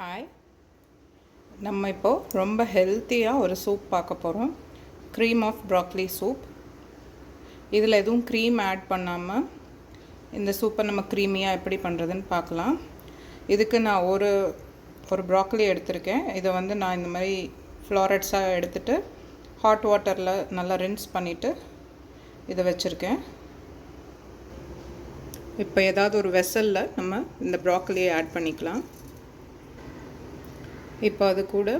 Hi நம்ம இப்போது ரொம்ப ஹெல்த்தியாக ஒரு சூப் பார்க்க போகிறோம் க்ரீம் ஆஃப் ப்ராக்லி சூப் இதில் எதுவும் க்ரீம் ஆட் பண்ணாமல் இந்த சூப்பை நம்ம க்ரீமியாக எப்படி பண்ணுறதுன்னு பார்க்கலாம். இதுக்கு நான் ஒரு ஒரு ப்ராக்லி எடுத்திருக்கேன். இதை வந்து நான் இந்த மாதிரி ஃப்ளாரட்ஸாக எடுத்துகிட்டு ஹாட் வாட்டரில் நல்லா ரின்ஸ் பண்ணிவிட்டு இதை வச்சுருக்கேன். இப்போ ஏதாவது ஒரு வெசலில் நம்ம இந்த ப்ராக்கலியை ஆட் பண்ணிக்கலாம். இப்போ அது கூட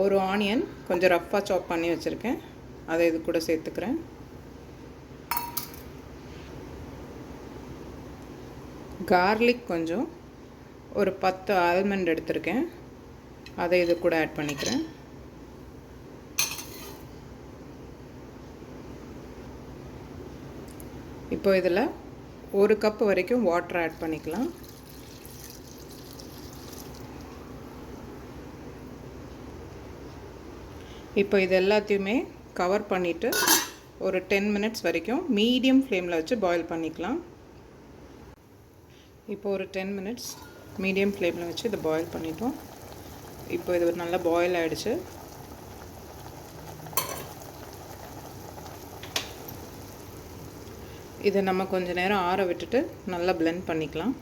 ஒரு ஆனியன் கொஞ்சம் ரஃப்பாக சாப் பண்ணி வச்சுருக்கேன். அதை இது கூட சேர்த்துக்கிறேன். கார்லிக் கொஞ்சம் ஒரு பத்து ஆல்மண்ட் எடுத்திருக்கேன். அதை இது கூட ஆட் பண்ணிக்கிறேன். இப்போ இதில் ஒரு கப் வரைக்கும் வாட்டர் ஆட் பண்ணிக்கலாம். இப்போ இது எல்லாத்தையுமே கவர் பண்ணிவிட்டு ஒரு டென் மினிட்ஸ் வரைக்கும் மீடியம் ஃப்ளேமில் வச்சு பாயில் பண்ணிக்கலாம். இப்போ ஒரு டென் மினிட்ஸ் மீடியம் ஃப்ளேமில் வச்சு இதை பாயில் பண்ணிட்டோம். இப்போ இது ஒரு நல்லா பாயில் ஆகிடுச்சு இதை நம்ம கொஞ்சம் நேரம் ஆற விட்டுட்டு நல்லா பிளெண்ட் பண்ணிக்கலாம்.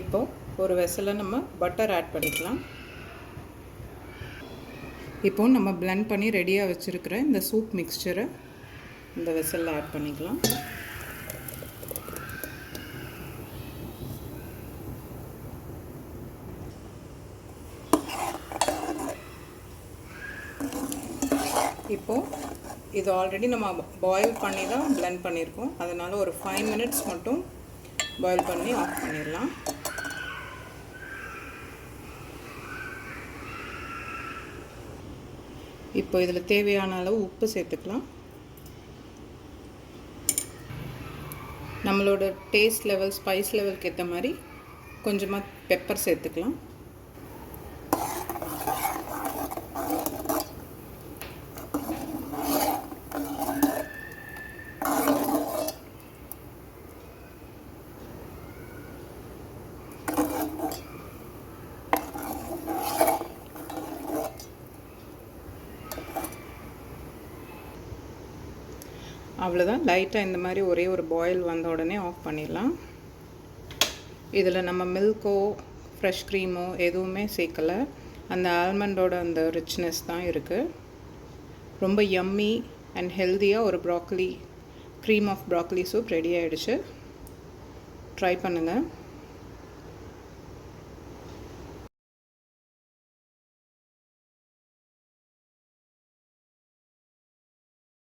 இப்போ ஒரு வெசலில் நம்ம பட்டர் ஆட் பண்ணிக்கலாம். இப்போ நம்ம பிளெண்ட் பண்ணி ரெடியாக வச்சுருக்கிற இந்த சூப் மிக்சரை இந்த வெசலில் ஆட் பண்ணிக்கலாம். இப்போது இது ஆல்ரெடி நம்ம பாயில் பண்ணி தான் பிளெண்ட் பண்ணியிருக்கோம். அதனால் ஒரு ஃபைவ் மினிட்ஸ் மட்டும் பாயில் பண்ணி ஆஃப் பண்ணிடலாம். இப்போ இதில் தேவையான அளவு உப்பு சேர்த்துக்கலாம். நம்மளோட டேஸ்ட் லெவல் ஸ்பைஸ் லெவலுக்கு ஏற்ற மாதிரி கொஞ்சமாக பெப்பர் சேர்த்துக்கலாம். அவ்வளோதான் லைட்டாக இந்த மாதிரி ஒரே ஒரு பாயில் வந்த உடனே ஆஃப் பண்ணிடலாம். இதில் நம்ம மில்க்கோ ஃப்ரெஷ் க்ரீமோ எதுவுமே சேர்க்கலை. அந்த ஆல்மண்டோட அந்த ரிச்னஸ் தான் இருக்குது ரொம்ப யம்மி அண்ட் ஹெல்த்தியாக ஒரு broccoli cream of broccoli soup ready ஆகிடுச்சு ட்ரை பண்ணுங்கள்